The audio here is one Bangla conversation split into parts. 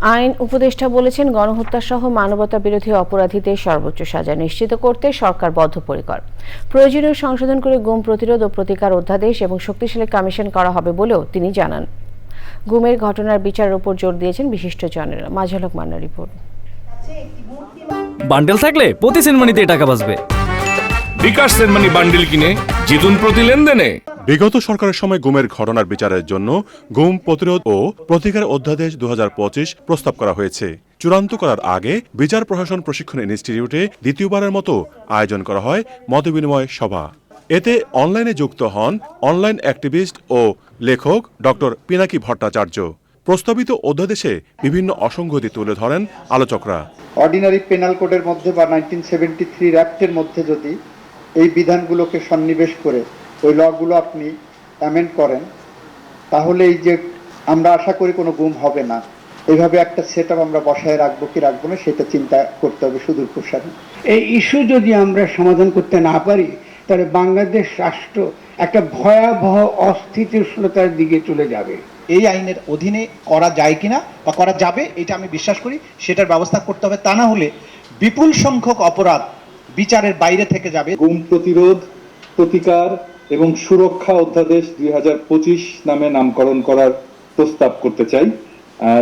আইন উপদেষ্টা বলেছেন গণহত্যা সহ মানবতা বিরোধী অপরাধীদের সর্বোচ্চ সাজা নিশ্চিত করতে সরকার বদ্ধপরিকর। প্রয়োজনীয় সংশোধন করে গুম প্রতিরোধ ও প্রতিকার অধ্যাদেশ এবং শক্তিশালী কমিশন করা হবে বলেও তিনি জানান। গুমের ঘটনার বিচারের উপর জোর দিয়েছেন বিশিষ্ট জনেরা মাঝালক মান্না রিপোর্ট। বান্ডেল থাকলে প্রতি সেনমানিতে টাকা বাঁচবে। বিকাশ সেনমানি বান্ডিল কিনে জিতুন প্রতি লেনদেনে। বিগত সরকারের সময় গুমের ঘটনার বিচারের জন্য গুম প্রতিরোধ ও প্রতিকার অধ্যাদেশ দু হাজার পঁচিশ প্রস্তাব করা হয়েছে। চূড়ান্ত করার আগে বিচার প্রশাসন প্রশিক্ষণ ইনস্টিটিউটে দ্বিতীয়বারের মতো আয়োজন করা হয় মতবিনিময় সভা। এতে অনলাইনে যুক্ত হন অনলাইন অ্যাক্টিভিস্ট ও লেখক ডক্টর পিনাকি ভট্টাচার্য। প্রস্তাবিত অধ্যাদেশে বিভিন্ন অসঙ্গতি তুলে ধরেন আলোচকরা। অর্ডিনারি পেনাল কোডের মধ্যে বা নাইনটিন সেভেন্টি থ্রি অ্যাক্টের মধ্যে যদি এই বিধানগুলোকে সন্নিবেশ করে ওই লগুলো আপনি অ্যামেন্ড করেন তাহলে এই যে আমরা আশা করি কোনো গুম হবে না। এইভাবে একটা সেট আমরা বসায় রাখব কি রাখব না সেটা চিন্তা করতে হবে সুদূর প্রসারী। এই ইস্যু যদি আমরা সমাধান করতে না পারি তাহলে বাংলাদেশ রাষ্ট্র একটা ভয়াবহ অস্থিতিশীলতার দিকে চলে যাবে। এই আইনের অধীনে করা যায় কিনা বা করা যাবে এটা আমি বিশ্বাস করি সেটার ব্যবস্থা করতে হবে। তা না হলে বিপুল সংখ্যক অপরাধ বিচারের বাইরে থেকে যাবে। গুম প্রতিরোধ প্রতিকার এবং সুরক্ষা অধ্যাদেশ দুই হাজার পঁচিশ নামে নামকরণ করার প্রস্তাব করতে চাই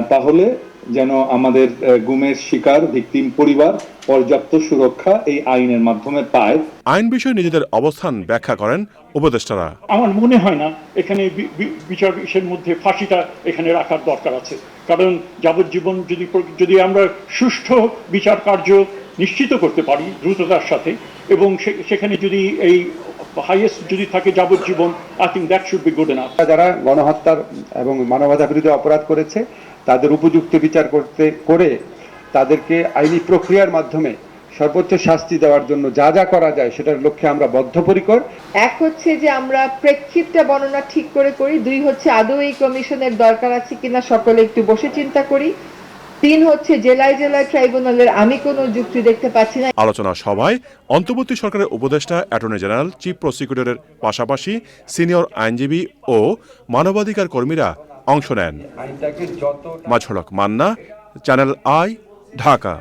তাহলে যেন আমাদের গুমের শিকার ভিকটিম পরিবার পর্যাপ্ত সুরক্ষা এই আইনের মাধ্যমে পায়। আইন বিষয়ে নিজেদের অবস্থান ব্যাখ্যা করেন উপদেষ্টারা। আমার মনে হয় না এখানে বিচার বিষয়ের মধ্যে ফাঁসিটা এখানে রাখার দরকার আছে। কারণ যাবজ্জীবন যদি যদি আমরা সুষ্ঠু বিচার কার্য নিশ্চিত করতে পারি দ্রুততার সাথে এবং সে- সেখানে যদি এই হাইয়েস্ট যদি থাকে যাবজ্জীবন I think that should be good enough যারা গণহত্যার এবং মানবতা বিরোধী অপরাধ করেছে তাদের উপযুক্ত বিচার করতে করে তাদেরকে আইনি প্রক্রিয়ার মাধ্যমে সর্বোচ্চ শাস্তি দেওয়ার জন্য যা যা করা যায় সেটার লক্ষ্যে আমরা বদ্ধপরিকর। এক হচ্ছে যে আমরা প্রেক্ষিতটা বর্ণনা ঠিক করে করি দুই হচ্ছে আদৌ এই কমিশনের দরকার আছে কিনা সকলে একটু বসে চিন্তা করি। তিন হচ্ছে জেলায় জেলায় ট্রাইব্যুনালের আমি কোনো যুক্তি দেখতে পাচ্ছি না। আলোচনা সভায় অন্তর্বর্তী সরকারের উপদেষ্টা অ্যাটর্নি জেনারেল চিফ প্রসিকিউটরের পাশাপাশি সিনিয়র আইনজীবী ও মানবাধিকার কর্মীরা অংশ নেন। মাঝলক মান্না চ্যানেল আই ঢাকা।